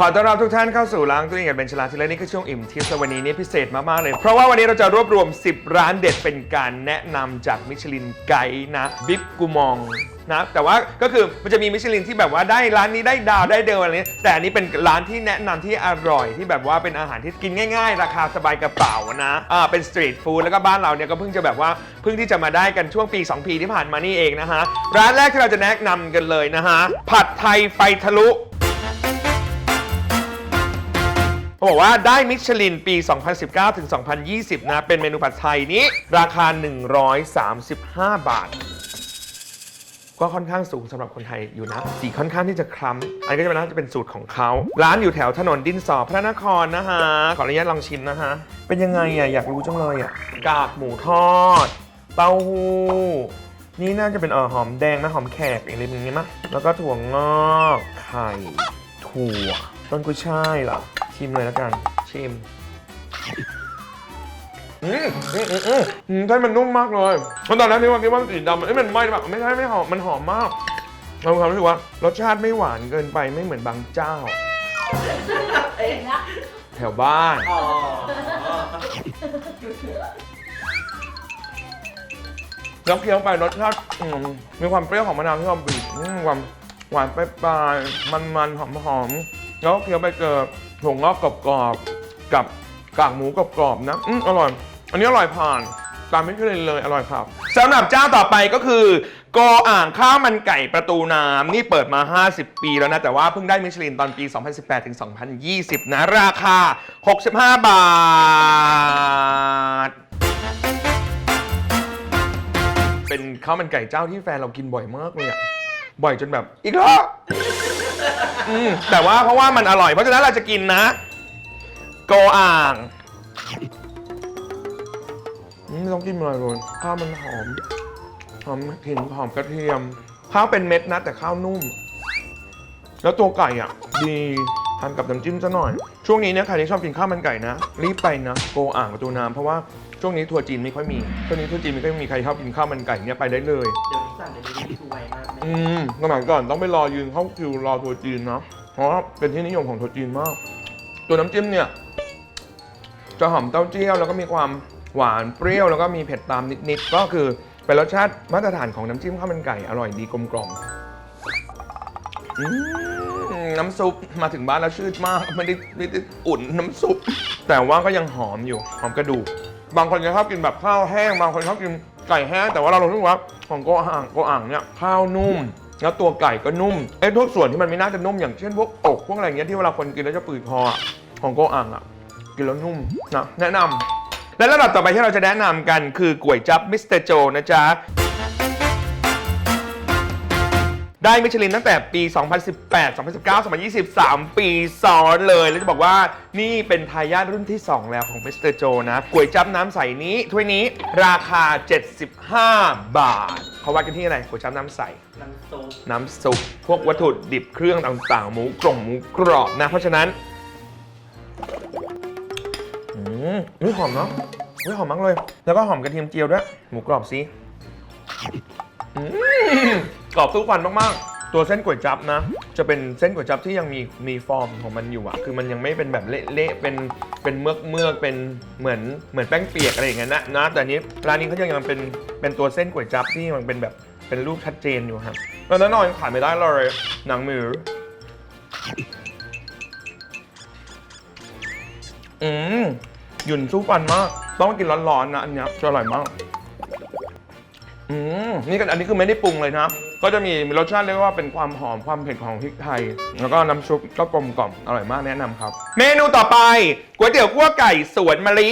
ขอต้อนรับทุกท่านเข้าสู่ล้างตัวเองกับเบนชลาที่และนี่คือช่วงอิ่มทิพย์วันนี้นี่พิเศษมาก ๆ เลย เพราะว่าวันนี้เราจะรวบรวม 10 ร้านเด็ดเป็นการแนะนำจากมิชลินไกด์นะบิ๊กกูมองนะแต่ว่าก็คือมันจะมีมิชลินที่แบบว่าได้ร้านนี้ได้ดาวได้เดลอะไรเนี้ยแต่อันนี้เป็นร้านที่แนะนำที่อร่อยที่แบบว่าเป็นอาหารที่กินง่าย ๆ ราคาสบายกระเป๋านะอ่าเป็นสตรีทฟู้ดแล้วก็บ้านเราเนี่ยก็เพิ่งจะแบบว่าเพิ่งที่จะมาได้กันช่วงปี 2 ปีที่ผ่านมานี่เองนะฮะร้านแรกที่เราจะแนะนำกันเลยนะฮะผัดไทยไฟทะลุ เขาบอกว่าได้มิชลินปี 2019 ถึง 2020 นะ เป็นเมนูผัดไทยนี้ ราคา 135 บาท ก็ค่อนข้างสูงสำหรับคนไทยอยู่นะ สีค่อนข้างที่จะคล้ำ อันนี้ก็จะเป็นน่าจะเป็นสูตรของเขา ร้านอยู่แถวถนนดินสอพระนครนะฮะ ขออนุญาตลองชิมนะฮะ เป็นยังไงอะอยากรู้จังเลยอะ กากหมูทอด เต้าหู้นี่น่าจะเป็นออหอมแดงนะหอมแขกอะไรอย่างงี้มั้ยแล้วก็ถั่วงอกไข่ ถั่ว ต้นกุยช่ายเหรอ ชิมเลยแล้วกัน ชิม อืมอืมอืมอืมอืมใช่มันนุ่มมากเลยเพราะตอนแรกที่ว่าคิดว่ามันสีดำเอ้ยมันไหม้แบบไม่ใช่ไม่หอม มันหอมมากเรามีความรู้สึกว่ารสชาติไม่หวานเกินไปไม่เหมือนบางเจ้าแถวบ้าน อ๋อแล้วเคี้ยวไปรสชาติอืมมีความเปรี้ยวของมะนาวที่เราบีบอืมมีความหวานปลายๆมันๆหอมๆแล้วเคี้ยวไปเจอ ถั่วงอกกรอบๆกับกากหมูกรอบๆนะอืมอร่อย อันนี้อร่อยผ่าน ตามไม่เคยเลยอร่อยครับสำหรับเจ้าต่อไปก็คือโกอ่างข้าวมันไก่ประตูน้ำนี่เปิดมา 50 ปีแล้วนะ แต่ว่าเพิ่งได้มิชลินตอนปี 2018 ถึง 2020 นะ ราคา 65 บาท เป็นข้าวมันไก่เจ้าที่แฟนเรากินบ่อยมากเลยอะบ่อยจนแบบอีกแล้ว อืมแต่ว่าเพราะว่ามันอร่อย เพราะฉะนั้นเราจะกินนะ โกอ่างอืมไม่ต้องกินอะไรเลยข้าวมันหอม หอมกลิ่นหอมกระเทียม ข้าวเป็นเม็ดนะ แต่ข้าวนุ่ม แล้วตัวไก่อะ ดีทานกับน้ำจิ้มซะหน่อย ช่วงนี้เนี่ยใครที่ชอบกินข้าวมันไก่นะ รีบไปนะ โกอ่างประตูน้ำเพราะว่าช่วงนี้ทัวร์จีนไม่ค่อยมี ช่วงนี้ทัวร์จีนไม่ค่อยมีใครชอบกินข้าวมันไก่เนี่ยไปได้เลย เดี๋ยวนี้ สั่งเดลิเวอรี่คือไวมากแม่อืมสมัยก่อนต้องไปรอยืนเข้าคิวรอทัวร์จีนนะเพราะว่าเป็นที่นิยมของทัวร์จีนมาก ตัวน้ำจิ้มเนี่ย จะหอมเต้าเจี้ยวแล้วก็มีความหวานเปรี้ยวแล้วก็มีเผ็ดตามนิดๆก็คือเป็นรสชาติมาตรฐานของน้ำจิ้มข้าวมันไก่อร่อยดีกลมกล่อมอืมน้ำซุปมาถึงบ้านแล้วชืดมากไม่ได้ไม่ได้อุ่นน้ำซุป แต่ว่าก็ยังหอมอยู่หอมกระดูกบางคนจะชอบกินแบบข้าวแห้ง บางคนชอบกิน ไก่แห้งแต่ว่าเราลองดูว่าของโกอ่างโกอ่างเนี่ยข้าวนุ่ม แล้วตัวไก่ก็นุ่มไอ้ทุกส่วนที่มันไม่น่าจะนุ่มอย่างเช่นพวกอกพวกอะไรเงี้ยที่เวลาคนกินแล้วจะปืดคออะของโกอ่างอะกินแล้วนุ่มนะแนะนำและระดับต่อไปที่เราจะแนะนำกันคือก๋วยจั๊บมิสเตอร์โจนะจ๊ะ ได้มิชลินตั้งแต่ปี 2018 2019 2020 3 ปีซ้อนเลย แล้วจะบอกว่านี่เป็นทายาทรุ่นที่ 2 แล้วของมิสเตอร์โจนะก๋วยจั๊บน้ำใสนี้ถ้วยนี้ราคา 75 บาทเขาวัดกันที่อะไรก๋วยจั๊บน้ำใส น้ำซุปน้ำซุปพวกวัตถุดิบเครื่องต่างๆ หมูกร่งหมูกรอบนะ เพราะฉะนั้นอืมอุ๊ยหอมเนาะอุ๊ยหอมมากเลย แล้วก็หอมกระเทียมเจียวด้วย หมูกรอบสิอืม กรอบทุกวันมากๆ ตัวเส้นก๋วยจั๊บนะ จะเป็นเส้นก๋วยจั๊บที่ยังมีมีฟอร์มของมันอยู่อะคือมันยังไม่เป็นแบบเละๆเป็นเป็นเมือกเมือกเป็นเหมือนเหมือนแป้งเปียกอะไรอย่างเงี้ยนะนะแต่อันนี้ร้านนี้เขายังยังเป็นเป็นตัวเส้นก๋วยจั๊บที่มันเป็นแบบเป็นรูปชัดเจนอยู่ครับแล้วแน่นอนขาดไม่ได้เลยหนังหมูอืมหยุ่นสู้ฟันมาก ต้องกินร้อนๆนะอันเนี้ยจะอร่อยมาก อืมนี่กันอันนี้คือไม่ได้ปรุงเลยนะ ก็จะมีรสชาติเรียกว่าเป็นความหอมความเผ็ดของพริกไทย แล้วก็น้ำซุปก็กลมกล่อมอร่อยมากแนะนำครับ เมนูต่อไปก๋วยเตี๋ยวคั่วไก่สวนมะลิ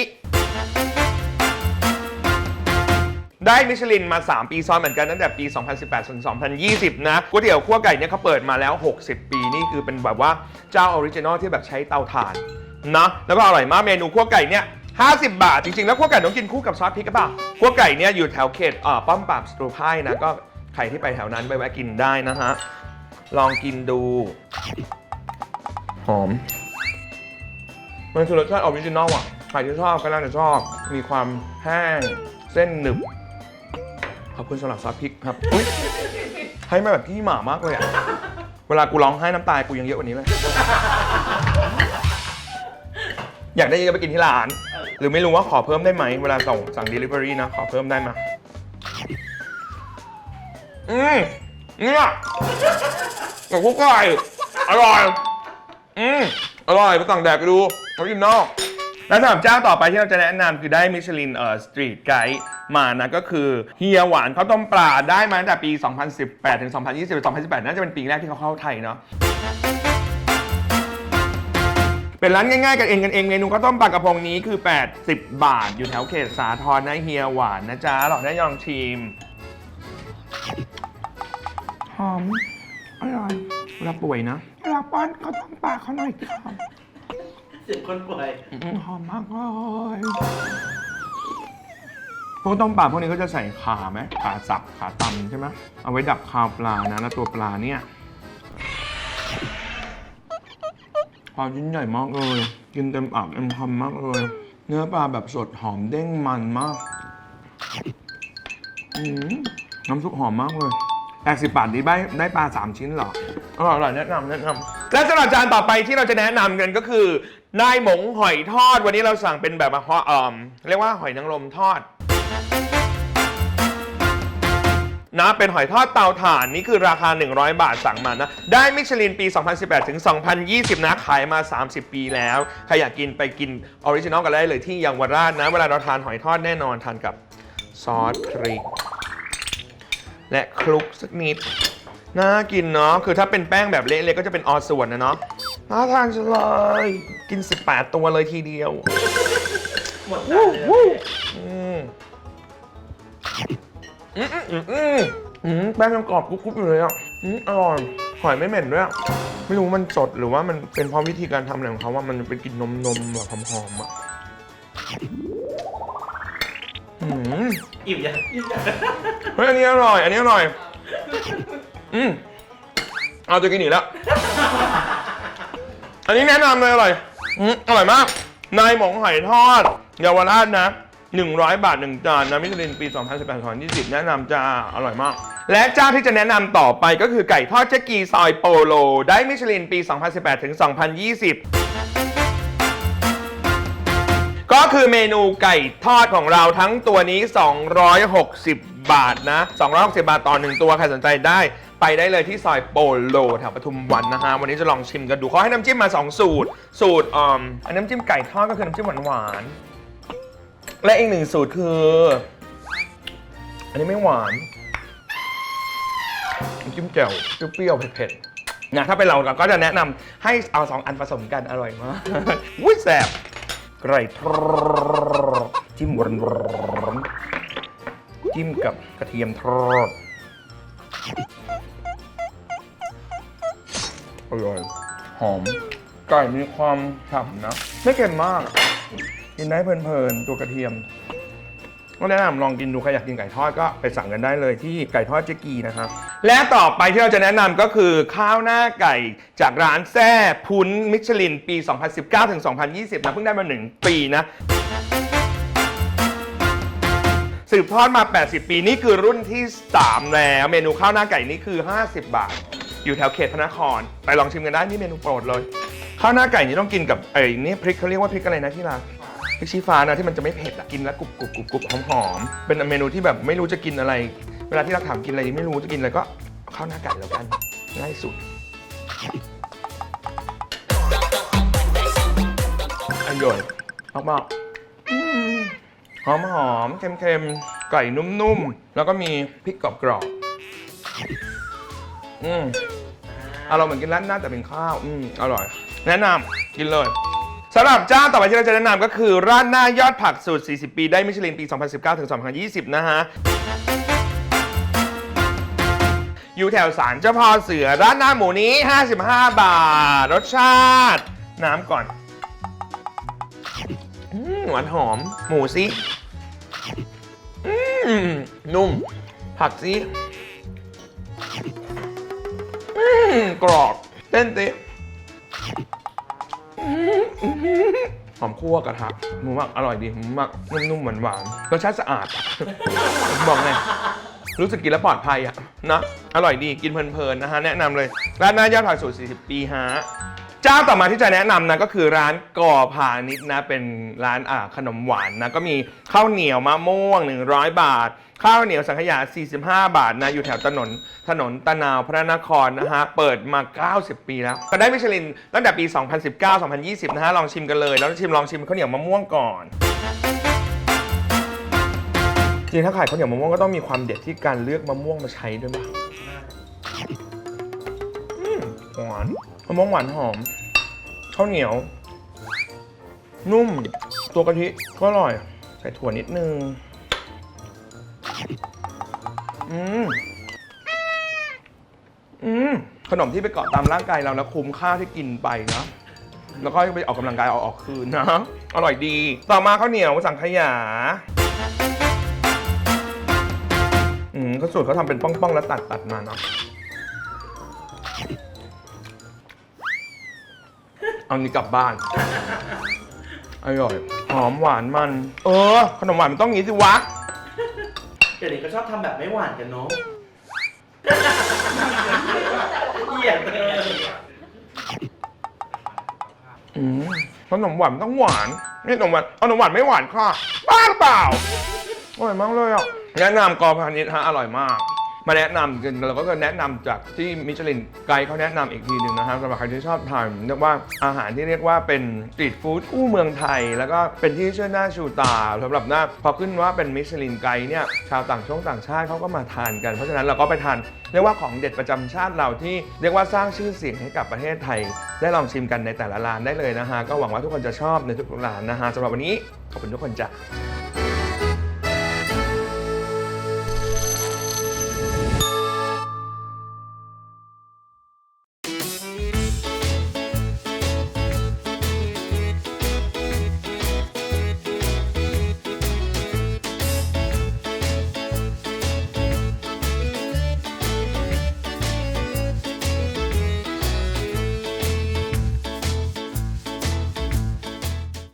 ได้มิชลินมา 3 ปีซ้อนเหมือนกันตั้งแต่ปี 2018 ถึง 2020 นะก๋วยเตี๋ยวคั่วไก่เนี่ยเขาเปิดมาแล้ว 60 ปีนี่คือเป็นแบบว่าเจ้าออริจินอลที่แบบใช้เตาถ่านนะแล้วก็อร่อยมากเมนูคั่วไก่เนี่ย50 บาท จริง ๆ แล้วคั่วไก่ต้องกินคู่กับซอสพริกหรือเปล่าคั่วไก่เนี่ยอยู่แถวเขตเอ่อป้อมปราบสตรูไพ่นะก็ ใครที่ไปแถวนั้นไปแวะกินได้นะฮะ ลองกินดู หอม มันคือรสชาติออริจินอลอะ ใครที่ชอบก็น่าจะชอบ มีความแห้ง เส้นหนึบ ขอบคุณสำหรับซอสพริกครับ อุ๊ยให้มาแบบพี่หมามากเลยอะ เวลากูร้องไห้น้ำตากูยังเยอะกว่านี้เลย อยากได้เยอะไปกินที่ร้าน หรือไม่รู้ว่าขอเพิ่มได้ไหม เวลาส่งสั่ง Delivery นะ ขอเพิ่มได้ไหม อืมเนี่ยกับกุ๊กไก่อร่อย อืมอร่อยไปสั่งแดกดูเขากินนอก แล้วสำหรับเจ้าต่อไปที่เราจะแนะนำคือได้มิชลินเอ่อสตรีทไกด์มานะก็คือเฮียหวานข้าวต้มปลาได้มาตั้งแต่ปี 2018 ถึง 2020 2018 น่าจะเป็นปีแรกที่เขาเข้าไทยเนาะเป็นร้านง่ายๆ กันเองกันเองเมนูข้าวต้มปลากระพงนี้คือ 80 บาท อยู่แถวเขตสาทรนะเฮียหวานนะจ๊ะหลอกได้ยองชิม หอม อร่อยเวลาป่วยนะเวลาป้อนข้าวต้มปลาเขาหน่อยครับเสียงคนป่วยอืมหอมมากเลยพวกต้มปลาพวกนี้ก็จะใส่ขาไหมขาสับขาตำใช่ไหมเอาไว้ดับคาวปลานะแล้วตัวปลาเนี่ยความชิ้นใหญ่มากเลย กินเต็มปากเต็มคำมากเลย เนื้อปลาแบบสดหอมเด้งมันมาก อืม น้ำซุปหอมมากเลย80บบาทนี้ได้ได้ปลา3ชิ้นเหรออร่อยแนะนำแนะนำและสำหรับจานต่อไปที่เราจะแนะนำกันก็คือนายหมงหอยทอด วันนี้เราสั่งเป็นแบบว่าเอ่อเรียกว่าหอยนางรมทอดนะเป็นหอยทอดเตาถ่านนี่คือราคา 100 บาทสั่งมานะ ได้มิชลินปี 2018 ถึง 2020 นะ ขายมา 30 ปีแล้ว ใครอยากกินไปกินออริจินอลกันได้เลยที่เยังวราชนะ เวลาเราทานหอยทอดแน่นอนทานกับซอสพริก และคลุกสักนิด น่ากินเนาะ คือถ้าเป็นแป้งแบบเละๆก็จะเป็นออส่วนนะเนาะน่าทานจังเลย กิน 18 ตัวเลยทีเดียว หมดจานเลยอืมอืมอืมอืมอืมอืมแป้งยังกรอบกรุบๆอยู่เลยอะอืมอร่อยหอยไม่เหม็นด้วยอะไม่รู้มันสดหรือว่ามันเป็นเพราะวิธีการทำอะไรของเขาว่ามันเป็นกลิ่นนมนมๆแบบหอมๆอะอืมอิ่มยังอิ่มยัง เฮ้ยอันนี้อร่อย อันนี้อร่อย อืมเอาจะกินอีกแล้ว อันนี้แนะนำเลยอร่อยอืมอร่อยมาก นายหมงหอยทอดเยาวราชนะ 100 บาท 1 จานนะมิชลินปี 2018-2020 แนะนำจ้า อร่อยมาก และเจ้าที่จะแนะนำต่อไปก็คือไก่ทอดเจ๊กีซอยโปโล ได้มิชลินปี 2018-2020 ก็คือเมนูไก่ทอดของเราทั้งตัวนี้ 260 บาทนะ 260 บาทต่อหนึ่งตัว ใครสนใจได้ ไปได้เลยที่ซอยโปโลแถวปทุมวันนะฮะ วันนี้จะลองชิมกันดูเขาให้น้ำจิ้มมา 2 สูตร สูตรอ่อมอันน้ำจิ้มไก่ทอดก็คือน้ำจิ้มหวานๆ และอีกหนึ่งสูตรคือ อันนี้ไม่หวานน้ำจิ้มแจ่วเปรี้ยวๆเผ็ดๆนะถ้าเป็นเราเราก็จะแนะนำให้เอาสองอันผสมกันอร่อยมากวุ้ยแสบ ไก่ทอดจิ้มหวานๆจิ้มกับกระเทียมทอดอร่อยหอม ไก่มีความฉ่ำนะ ไม่เค็มมาก กินได้เพลินๆ ตัวกระเทียมก็แนะนำลองกินดูใครอยากกินไก่ทอดก็ไปสั่งกันได้เลยที่ไก่ทอดเจ๊กีนะครับ และต่อไปที่เราจะแนะนำก็คือข้าวหน้าไก่จากร้านแซ่พุ้นมิชลินปี 2019ถึง2020 นะ เพิ่งได้มา 1 ปีนะ สืบทอดมา 80 ปีนี่คือรุ่นที่ 3 แล้ว เมนูข้าวหน้าไก่นี่คือ 50 บาท อยู่แถวเขตพระนคร ไปลองชิมกันได้ นี่เมนูโปรดเลย ข้าวหน้าไก่นี่ต้องกินกับไอ้นี่พริกเขาเรียกว่าพริกอะไรนะที่ร้านพริกชี้ฟ้านะที่มันจะไม่เผ็ดอะกินแล้วกรุบกรุบกรุบกรุบหอมหอมๆเป็นเมนูที่แบบไม่รู้จะกินอะไร วลาที่เราถามกินอะไรไม่รู้จะกินอะไรก็ข้าวหน้าไก่แล้วกันง่ายสุดอร่อยมากๆอืมหอมหอมๆเค็มๆ ไก่นุ่มๆ แล้วก็มีพริกกรอบๆอืมอารมณ์เหมือนกินร้านหน้าแต่เป็นข้าว อืมอร่อย แนะนำกินเลยสำหรับเจ้าต่อไปที่เราจะแนะนำก็คือร้านหน้ายอดผักสูตร 40 ปี ได้มิชลินปี 2019 ถึง 2020 นะฮะ อยู่แถวศาลเจ้าพ่อเสือร้านหน้าหมูนี้ 55 บาท รสชาติ น้ำก่อนอหวานหอม หมูสินุ่ม ผักสิกรอบเต้นติหอมคั่วกระทะหมูหมักอร่อยดีหมูหมักนุ่มๆหวานๆรสชาติสะอาด บอกไง รู้สึกกินแล้วปลอดภัยอะนะอร่อยดีกินเพลินๆนะฮะแนะนำเลยร้านหน้ายอดผักสูตร 40 ปีฮะเจ้าต่อมาที่จะแนะนำนะก็คือร้านก่อพาณิชย์นะเป็นร้านอ่าขนมหวานนะก็มีข้าวเหนียวมะม่วง 100 บาท ข้าวเหนียวสังขยา 45 บาทนะอยู่แถวถนนถนนตะนาวพระนครนะฮะเปิดมา 90 ปีแล้วก็ได้มิชลินตั้งแต่ปี 2019-2020 นะฮะลองชิมกันเลย แล้วชิมลองชิมข้าวเหนียวมะม่วงก่อน ริงถ้าขายข้าวเหนียวมะม่วงก็ต้องมีความเด็ดที่การเลือกมะม่วงมาใช้ด้วยมั้ยอืมหวานมะม่วงหวานหอมข้าวเหนียว นุ่ม ตัวกะทิก็อร่อย ใส่ถั่วนิดนึง อืมอืมขนมที่ไปเกาะตามร่างกายเราแล้วคุ้มค่าที่กินไปนะ แล้วก็ไปออกกำลังกายเอาออกคืนนะ อร่อยดี ต่อมาข้าวเหนียวสังขยา เขาสูตรเขาทำเป็นป้องๆแล้วตัดตัดๆมาเนาะเอานี้กลับบ้านอร่อยหอมหวานมัน เออ ขนมหวานมันต้องงี้สิวะเดี๋ยวนี้ก็ชอบทำแบบไม่หวานกันเนาะเหี้ยเลยอืมขนมหวานมันต้องหวานนี่ขนมหวานขนมหวานไม่หวานค่ะบ้าหรือเปล่าอร่อยมากเลยอะ แนะนำกอพาณิชย์ฮะอร่อยมาก มาแนะนำกันเราก็จะแนะนำจากที่มิชลินไกด์เขาแนะนำอีกทีหนึ่งนะครับสำหรับใครที่ชอบทานเรียกว่าอาหารที่เรียกว่าเป็นสตรีทฟู้ดคู่เมืองไทย แล้วก็เป็นที่เชื่อหน้าชูตาสำหรับหน้าพอขึ้นว่าเป็นมิชลินไกด์เนี่ยชาวต่างช่วงต่างชาติเขาก็มาทานกันเพราะฉะนั้นเราก็ไปทานเรียกว่าของเด็ดประจำชาติเราที่เรียกว่าสร้างชื่อเสียงให้กับประเทศไทย ได้ลองชิมกันในแต่ละร้านได้เลยนะฮะก็หวังว่าทุกคนจะชอบในทุกๆร้านนะฮะสำหรับวันนี้ขอบคุณทุกคนจ้ะ